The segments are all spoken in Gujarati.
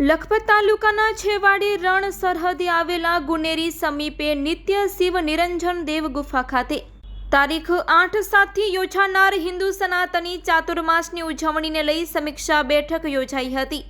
લખપત તાલુકાના છેવાડી રણ સરહદે આવેલા ગુનેરી સમીપે નિત્ય શિવ નિરંજન દેવ ગુફા ખાતે તારીખ આઠ સાતથી યોજાનાર હિન્દુ સનાતની ચાતુર્માસની ઉજવણીને લઈ સમીક્ષા બેઠક યોજાઈ હતી,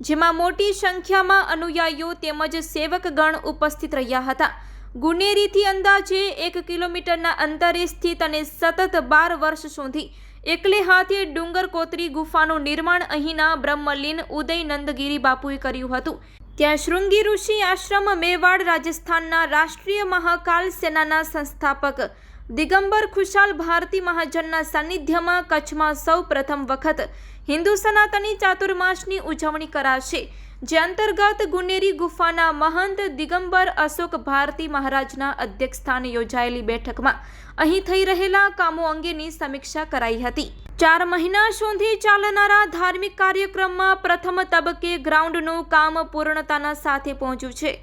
જેમાં મોટી સંખ્યામાં અનુયાયીઓ તેમજ સેવકગણ ઉપસ્થિત રહ્યા હતા. ગુનેરીથી અંદાજે એક કિલોમીટરના અંતરે સ્થિત અને સતત બાર વર્ષ સુધી એકલે હાથે ડુંગર કોતરી ગુફાનું નિર્માણ અહીંના બ્રહ્મલીન ઉદયનંદગીરી બાપુએ કર્યું હતું. ત્યાં શૃંગી ઋષિ આશ્રમ મેવાડ રાજસ્થાનના રાષ્ટ્રીય મહાકાલ સેનાના સંસ્થાપક દિગંબર ખુશાલ ભારતી મહાજનના સાનિધ્યમાં કચ્છમાં સૌ પ્રથમ વખત હિન્દુ સનાતની ચાતુર્માસની ઉજવણી કરાશે, જે અંતર્ગત ગુનેરી ગુફાના મહંત દિગંબર અશોક ભારતી મહારાજના અધ્યક્ષસ્થાને યોજાયેલી બેઠકમાં અહીં થઈ રહેલા કામો અંગેની સમીક્ષા કરાઈ હતી. ચાર મહિના સુધી ચાલનારા ધાર્મિક કાર્યક્રમમાં પ્રથમ તબક્કે ગ્રાઉન્ડનું કામ પૂર્ણતાના સાથે પહોંચ્યું છે.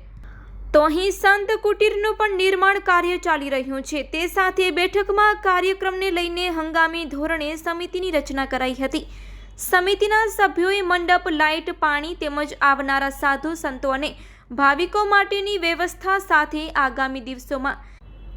તો અહીં સંત કુટીરનું પણ નિર્માણ કાર્ય ચાલી રહ્યું છે. તે સાથે બેઠકમાં કાર્યક્રમને લઈને હંગામી ધોરણે સમિતિની રચના કરાઈ હતી. સમિતિના સભ્યોએ મંડપ, લાઇટ, પાણી તેમજ આવનારા સાધુ સંતો અને ભાવિકો માટેની વ્યવસ્થા સાથે આગામી દિવસોમાં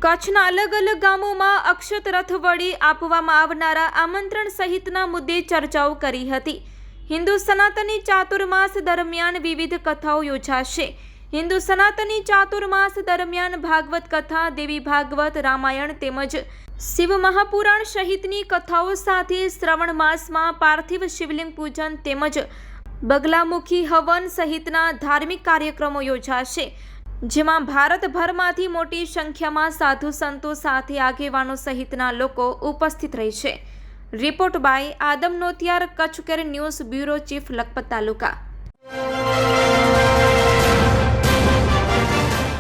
કચ્છના અલગ અલગ ગામોમાં અક્ષત રથ વડે આપવામાં આવનારા આમંત્રણ સહિતના મુદ્દે ચર્ચાઓ કરી હતી. હિન્દુ સનાતની ચાતુર્માસ દરમિયાન વિવિધ કથાઓ યોજાશે. હિન્દુ સનાતની ચાતુર્માસ દરમિયાન ભાગવત કથા, દેવી ભાગવત, રામાયણ તેમજ શિવ મહાપુરાણ સહિતની કથાઓ સાથે શ્રવણ માસમાં પાર્થિવ શિવલિંગ પૂજન તેમજ બગલામુખી હવન સહિતના ધાર્મિક કાર્યક્રમો યોજાશે, જેમાં ભારતભરમાંથી મોટી સંખ્યામાં સાધુ સંતો સાથે આગેવાનો સહિતના લોકો ઉપસ્થિત રહેશે. Report by Adam Notiyar Kutch care news bureau chief, Lakhpat taluka.